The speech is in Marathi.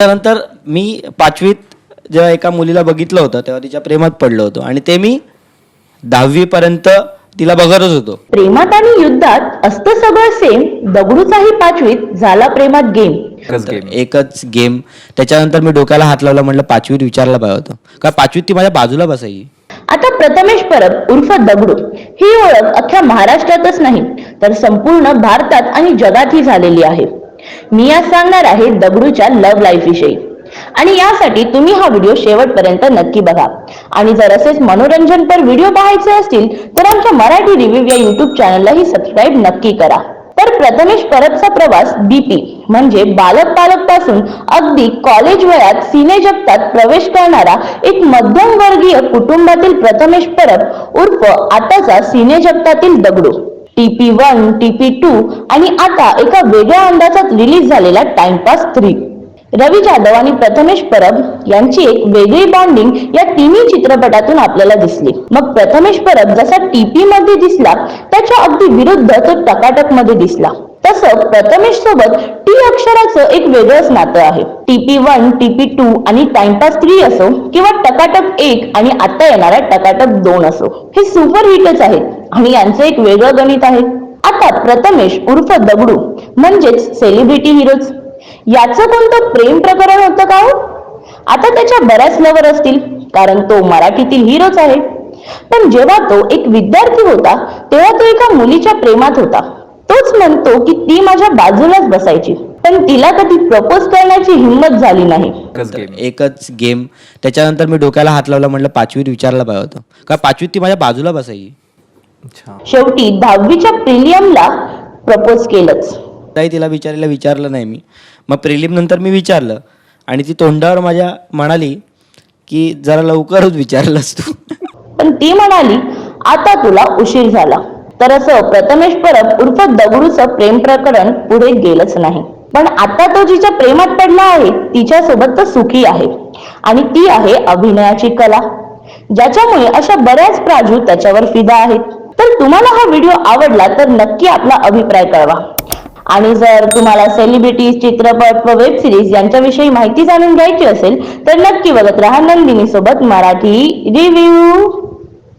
त्यानंतर मी पाचवीत जेव्हा एका मुलीला बघितलं होतं तेव्हा तिच्या प्रेमात पडलो होतो. आणि ते मी दहावीपर्यंत तिला बघतच होतो. प्रेमात आणि युद्धात असतं सगळं सेम दगडूचाही पाचवीत झाला प्रेमात गेम एकच गेम त्याच्यानंतर मी डोक्याला हात लावला म्हटलं पाचवीत विचारला पाहिजे होतं. का पाचवीत ती माझ्या बाजूला बसायची? आता प्रथमेश परब उर्फ दगडू ही ओळख अख्ख्या महाराष्ट्रातच नाही तर संपूर्ण भारतात आणि जगातही झालेली आहे. मी आज सांगणार आहे दगडूच्या लव्ह लाईफ विषयी. आणि यासाठी तुम्ही हा व्हिडिओ शेवटपर्यंत नक्की बघा. आणि जर असेच मनोरंजनपर व्हिडिओ पाहायचे असतील तर आमच्या मराठी रिव्ह्यू या युट्यूब चॅनललाही सबस्क्राईब नक्की करा. तर प्रथमेश परबचा प्रवास बीपी म्हणजे बालक पालकपासून अगदी कॉलेज वयात सिने जगतात प्रवेश करणारा एक मध्यमवर्गीय कुटुंबातील प्रथमेश परब उर्फ आताचा सिने जगतातील Dagdu. TP one TP two आणि आता एका वेगळ्या अंदाजात रिलीज झालेला टाइमपास थ्री रवी जाधव आणि प्रथमेश परब यांची एक वेगळी बॉन्डिंग या तिन्ही चित्रपटातून आपल्याला दिसली. मग प्रथमेश परब जसा टीपी मध्ये दिसला त्याच्या अगदी विरुद्ध तो टकाटकमध्ये दिसला. तसं प्रथमेश सोबत टी अक्षराचं एक वेगळंच नातं आहे. टीपी वन टीपी टू आणि टाइमपास थ्री असो किंवा टकाटक एक आणि आता येणारा टकाटक दोन असो. हे सुपर हिटच आहेत. आणि यांचं एक वेगळं गणित आहे. आता प्रथमेश उर्फ दगडू म्हणजेच सेलिब्रिटी हिरोज याचं कोणतं प्रेम प्रकरण होतं का हो? आता त्याच्या बऱ्याच लवर असतील कारण तो मराठीतील हिरोच आहे. पण जेव्हा तो एक विद्यार्थी होता तेव्हा तो एका मुलीच्या प्रेमात होता. तोच म्हणतो की ती माझ्या बाजूलाच बसायची पण तिला कधी प्रपोज करण्याची हिंमत झाली नाही. एकच गेम त्याच्यानंतर मी डोक्याला हात लावला म्हटलं पाचवीत विचारला पाहिजे होतं. का पाचवीत ती माझ्या बाजूला बसायची? शेवटी दहावीच्या प्रिलियमला प्रपोज केलंच. ताई तिला विचारायला विचारलं नाही मी. मग प्रिलिम नंतर मी विचारलं आणि ती तोंडावर माझ्या म्हणाली की जरा लवकरच विचारलंस तू. पण ती म्हणाली आता तुला उशीर झाला. तर असं प्रथमेश परब उर्फ दगडूचं प्रेम प्रकरण पुढे गेलंच नाही. पण आता तो जिच्या प्रेमात पडला आहे तिच्या सोबत तो सुखी आहे. आणि ती आहे अभिनयाची कला ज्याच्यामुळे अशा बऱ्याच प्राजू त्याच्यावर फिदा आहेत. तुम्हाला हा व्हिडिओ आवडला तर नक्की आपला अभिप्राय कळवा. आणि जर तुम्हाला सेलिब्रिटीज चित्रपट व वेब सिरीज यांच्याविषयी माहिती जाणून घ्यायची असेल तर नक्की बघत राहा नंदिनी सोबत मराठी रिव्ह्यू